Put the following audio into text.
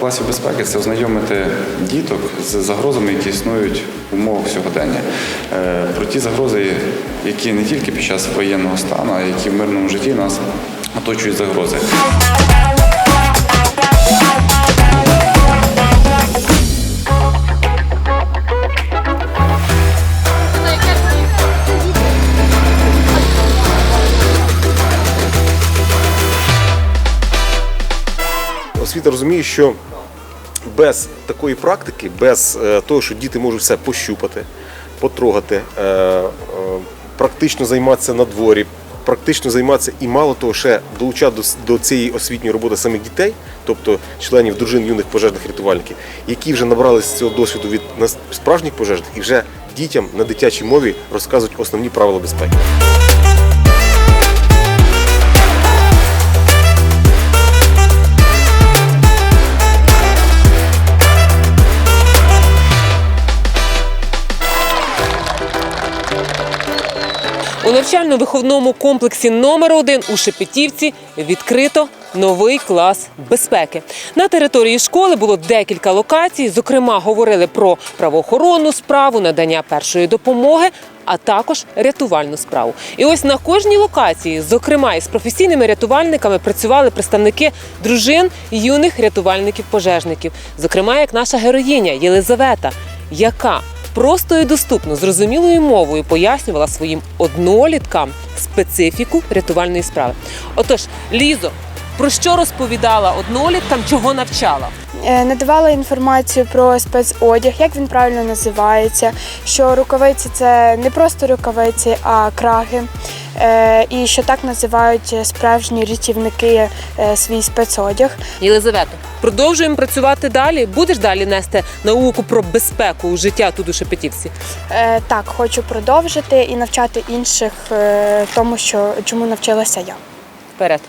класів безпеки це ознайомити діток з загрозами, які існують в умовах сьогодення. Е, Про ті загрози, які не тільки під час воєнного стану, а які в мирному житті нас оточують загрози. Освіта розуміє, що без такої практики, без е, того, що діти можуть все пощупати, потрогати, е, е, практично займатися на дворі, практично займатися і мало того, ще долучати до, цієї освітньої роботи самих дітей, тобто членів дружин юних пожежних рятувальників, які вже набралися цього досвіду від справжніх пожежних і вже дітям на дитячій мові розказують основні правила безпеки. У навчально-виховному комплексі номер 1 у Шепетівці відкрито новий клас безпеки. На території школи було декілька локацій. Зокрема, говорили про правоохоронну справу, надання першої допомоги, а також рятувальну справу. І ось на кожній локації, зокрема із професійними рятувальниками, працювали представники дружин юних рятувальників-пожежників, зокрема, як наша героїня Єлизавета, яка просто і доступно зрозумілою мовою пояснювала своїм одноліткам специфіку рятувальної справи. Отож, Лізо, про що розповідала одноліткам, чого навчала? Е, Надавала інформацію про спецодяг, як він правильно називається, що рукавиці це не просто рукавиці, а краги. Е, І що так називають справжні рятівники е, свій спецодяг. Єлизавета, продовжуємо працювати далі. Будеш далі нести науку про безпеку у життя тут у Шепетівці? Е, Так, хочу продовжити і навчати інших е, тому, що чому навчилася я. Вперед.